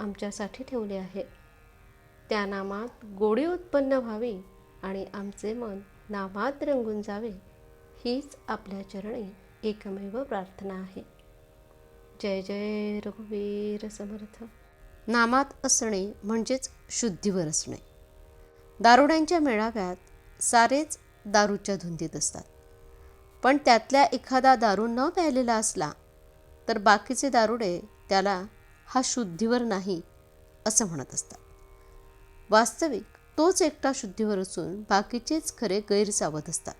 आमच्यासाठी ठेवले आहे. त्या नामात गोडी उत्पन्न व्हावी आणि आमचे मन नामात रंगून जावे हीच आपल्या चरणी एकमेव प्रार्थना आहे. जय जय रघुवीर समर्थ. नामात असणे म्हणजेच शुद्धीवर असणे. दारुड्यांच्या मेळाव्यात सारेच दारूच्या धुंदीत असतात. पण त्यातल्या एखादा दारू न प्यायलेला असला तर बाकीचे दारुडे त्याला हा शुद्धीवर नाही असं म्हणत असतात. वास्तविक तोच एकटा शुद्धीवर असून बाकीचेच खरे गैरसावध असतात.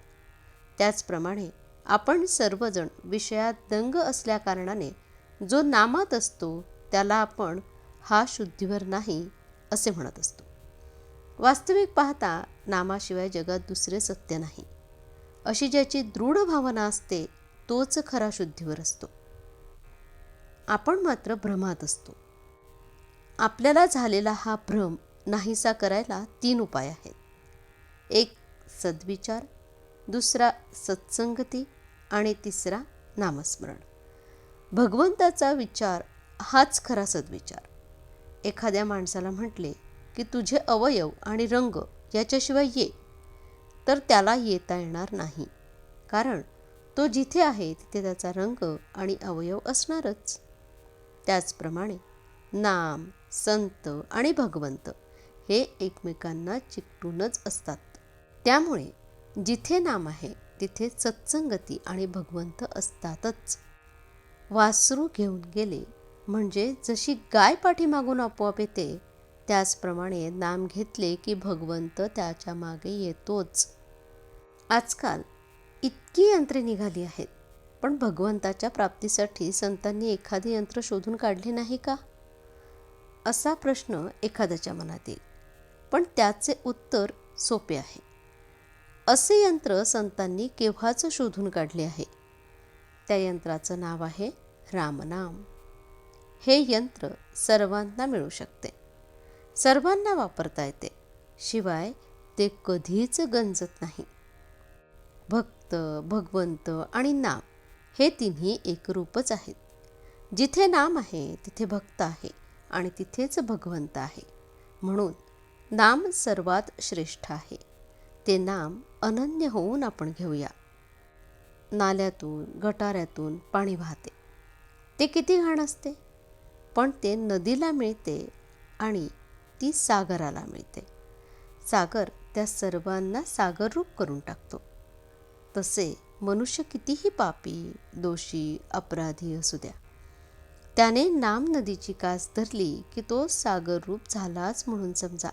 त्याचप्रमाणे आपण सर्वजण विषयात दंग असल्याकारणाने जो नामात असतो त्याला आपण हा शुद्धीवर नाही असे म्हणत असतो. वास्तविक पाहता नामाशिवाय जगात दुसरे सत्य नाही. अशी ज्याची दृढ भावना असते तोच खरा शुद्धीवर असतो. आपण मात्र भ्रमात असतो. आपल्याला झालेला हा भ्रम नाहीसा करायला तीन उपाय आहेत. एक सद्विचार दुसरा सत्संगती आणि तिसरा नामस्मरण. भगवंताचा विचार हाच खरा सद्विचार. एखाद्या माणसाला म्हटले की तुझे अवयव आणि रंग याच्याशिवाय ये. तर त्याला येता येणार नाही. कारण तो जिथे आहे तिथे त्याचा रंग आणि अवयव असणारच. त्याचप्रमाणे नाम संत आणि भगवंत हे एकमेकांना चिकटूनच असतात. त्यामुळे जिथे नाम आहे तिथे सत्संगती आणि भगवंत असतातच. वासरू घेऊन गेले म्हणजे जशी गाय पाठीमागून आपोआप येते त्याचप्रमाणे नाम घेतले की भगवंत त्याच्यामागे येतोच. आजकाल इतकी यंत्रे निघाली आहेत. पण भगवंताच्या प्राप्तीसाठी संतांनी एखादे यंत्र शोधून काढले नाही का? असा प्रश्न एखाद्याच्या मनात येईल. पण त्याचे उत्तर सोपे आहे. असे यंत्र संतांनी केव्हाच शोधून काढले आहे? त्या यंत्राचं नाव आहे रामनाम. हे यंत्र सर्वांना मिळू शकते. सर्वांना वापरता येते. शिवाय ते कधीच गंजत नाही. भक्त भगवंत आणि नाम हे तिन्ही एकरूपच आहेत. जिथे नाम आहे तिथे भक्त आहे आणि तिथेच भगवंत आहे. म्हणून नाम सर्वात श्रेष्ठ आहे. ते नाम अनन्य होऊन आपण घेऊया. नाल्यातून गटाऱ्यातून पाणी वाहते. ते किती घाण असते? पण ते नदीला मिळते आणि ती सागराला मिळते. सागर त्या सर्वांना सागररूप करून टाकतो. तसे मनुष्य कितीही पापी दोषी अपराधी असू द्या. त्याने नाम नदीची कास धरली की तो सागररूप झालाच म्हणून समजा.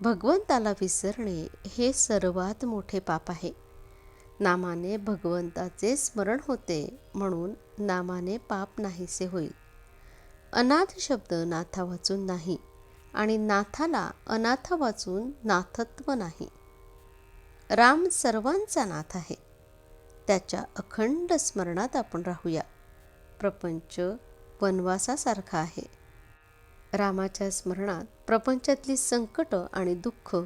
भगवंताला विसरणे हे सर्वात मोठे पाप आहे. नामाने भगवंताचे स्मरण होते म्हणून नामाने पाप नाहीसे होईल. अनाथ शब्द नाथा वाचून नाही आणि नाथाला अनाथ वाचून नाथत्व नाही. राम सर्वांचा नाथ आहे. त्याच्या अखंड स्मरणात आपण राहूया. प्रपंच वनवासासारखा आहे. रामाच्या स्मरणात प्रपंचातली संकट आणि दुःख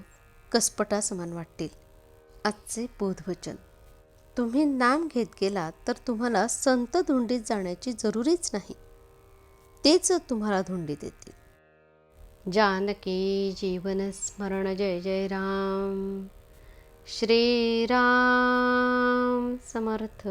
कसपटासमान वाटतील. आजचे बोधवचन. तुम्ही नाम घेत गेलात तर तुम्हाला संत धुंडीत जाण्याची जरुरीच नाही. तेच तुम्हाला धुंडी देतील. जानकी जीवन स्मरण जय जय राम. श्रीराम समर्थ.